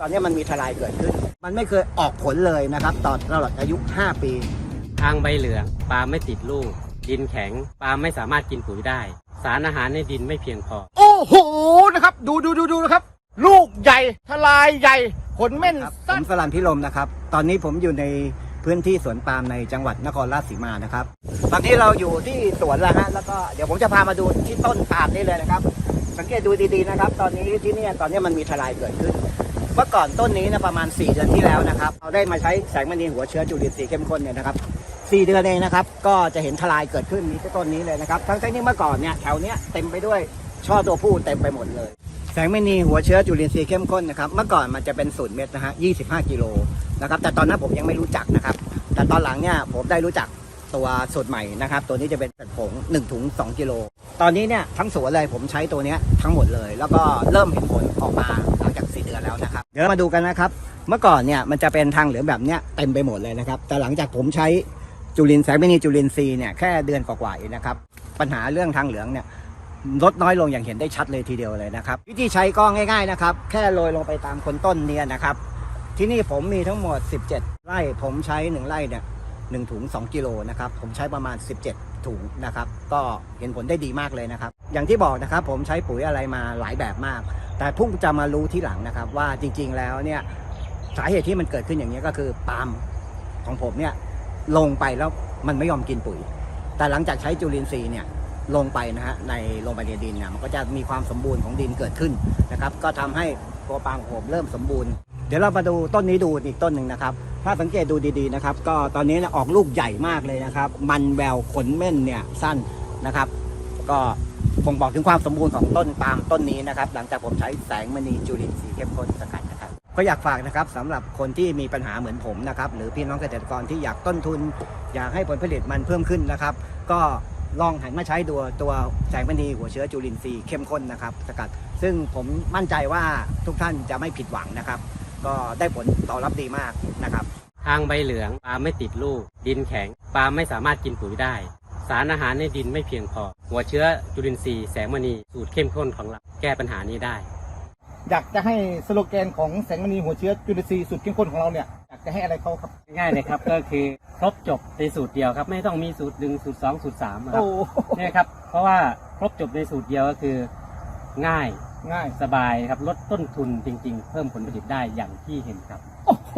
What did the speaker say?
ตอนนี้มันมีทลายเกิดขึ้น มันไม่เคยออกผลเลยนะครับตอนตลอดอายุ 5 ปี ทางใบเหลืองปาล์มไม่ติดลูก ดินแข็งปาล์มไม่สามารถกินปุ๋ยได้ สารอาหารในดินไม่เพียงพอ โอ้โหนะครับ ดูดูดูดูนะครับ ลูกใหญ่ทลายใหญ่ผลเม่นครับผสั้น มสลันพิรมนะครับ ตอนนี้ผมอยู่ในพื้นที่สวนปาล์มในจังหวัดนครราชสีมานะครับ ตอนนี้เราอยู่ที่สวนแล้วฮะ แล้วก็เดี๋ยวผมจะพามาดูที่ต้นปาล์มนี่เลยนะครับ สังเกตดูดีๆนะครับ ตอนนี้ที่เนี่ยตอนนี้มันมีทลายเกิดขึ้น เมื่อก่อนต้นนี้นะประมาณ 4 เดือนที่แล้วนะครับเราได้มาใช้แสงมณีหัวเชื้อจุลินทรีย์เข้มข้นเนี่ยนะครับ4เดือนเองนะครับ ก็จะเห็นทลายเกิดขึ้นนี้ที่ต้นนี้เลยนะครับ ทั้งที่เมื่อก่อนเนี่ยแถวเนี้ยเต็มไปด้วยช่อตัวผู้เต็มไปหมดเลย แสงมณีหัวเชื้อจุลินทรีย์เข้มข้นนะครับ เมื่อก่อนมันจะเป็นศูนย์เม็ดนะฮะ25กิโลนะครับ แต่ตอนนั้นผมยังไม่รู้จักนะครับ แต่ตอนหลังเนี่ยผมได้รู้จักตัวสูตรใหม่นะครับ ตัวนี้จะเป็นผง1ถุง2กิโล ตอนนี้เนี่ยทั้งสวนเลยผมใช้ตัวนี้ทั้งหมดเลย แล้วก็เริ่มเห็นผล ดี๋ยวเรามาดูกันนะครับ เมื่อก่อนเนี่ยมันจะเป็นทางเหลืองแบบเนี้ยเต็มไปหมดเลยนะครับ แต่หลังจากผมใช้จุลินแสงมณีจุลินทรีย์เนี่ยแค่เดือนกว่าๆเองนะครับ ปัญหาเรื่องทางเหลืองเนี่ยลดน้อยลงอย่างเห็นได้ชัดเลยทีเดียวเลยนะครับ วิธีใช้ก็ง่าย ๆนะครับ แค่โรยลงไปตามคนต้นเนี่ยนะครับ ที่นี่ผมมีทั้งหมด 17 ไร่ผมใช้ 1 ไร่เนี่ยหนึ่งถุง 2 กิโลนะครับ ผมใช้ประมาณ 17 ถุงนะครับ ก็เห็นผลได้ดีมากเลยนะครับ อย่างที่บอกนะครับ ผมใช้ปุ๋ยอะไรมาหลายแบบมาก แต่เพุ่งจะมารู้ที่หลังนะครับ ว่าจริง ๆ แล้วเนี่ยสาเหตุที่มันเกิดขึ้นอย่างนี้ก็คือปาล์มของผมเนี่ยลงไปแล้วมันไม่ยอมกินปุ๋ย แต่หลังจากใช้จุลินทรีย์เนี่ยลงไปนะฮะในลงไปในดินเนี่ยมันก็จะมีความสมบูรณ์ของดินเกิดขึ้นนะครับ ก็ทำให้ตัวปาล์มของผมเริ่มสมบูรณ์ เดี๋ยวเรามาดูต้นนี้ดูอีกต้นหนึ่งนะครับ ถ้าสังเกตดูดีๆนะครับ ก็ตอนนี้ออกลูกใหญ่มากเลยนะครับ มันแววขนเม่นเนี่ยสั้นนะครับ ก็ บ่งบอกถึงความสมบูรณ์ของต้นปาล์มต้นนี้นะครับ หลังจากผมใช้แสงมณีจุลินทรีย์เข้มข้นสกัดนะครับ ก็อยากฝากนะครับสำหรับคนที่มีปัญหาเหมือนผมนะครับ หรือพี่น้องเกษตรกรที่อยากต้นทุน อยากให้ผลผลิตมันเพิ่มขึ้นนะครับ ก็ลองหันมาใช้ตัวตัวแสงมณีหัวเชื้อจุลินทรีย์เข้มข้นนะครับ สกัด ซึ่งผมมั่นใจว่าทุกท่านจะไม่ผิดหวังนะครับ ก็ได้ผลตอบรับดีมากนะครับ ทางใบเหลืองปล์มไม่ติดลูก ดินแข็งปล์มไม่สามารถกินปุ๋ยได้ สารอาหารในดินไม่เพียงพอ หัวเชื้อจุลินทรีย์แสงมณีสูตรเข้มข้นของเราแก้ปัญหานี้ได้ อยากจะให้สโลแกนของแสงมณีหัวเชื้อจุลินทรีย์สุดเข้มข้นของเราเนี่ยอยากจะให้อะไรเขาครับ ง่ายเลยครับ ก็คือครบจบในสูตรเดียวครับ ไม่ต้องมีสูตรหนึ่งสูตรสองสูตรสามครัโอ้บเนี่ยครับ เพราะว่าครบจบในสูตรเดียวก็คือ ง่ายง่ายสบายครับลดต้นทุนจริง ๆ เพิ่มผลผลิตได้อย่างที่เห็นครับ โอ้โห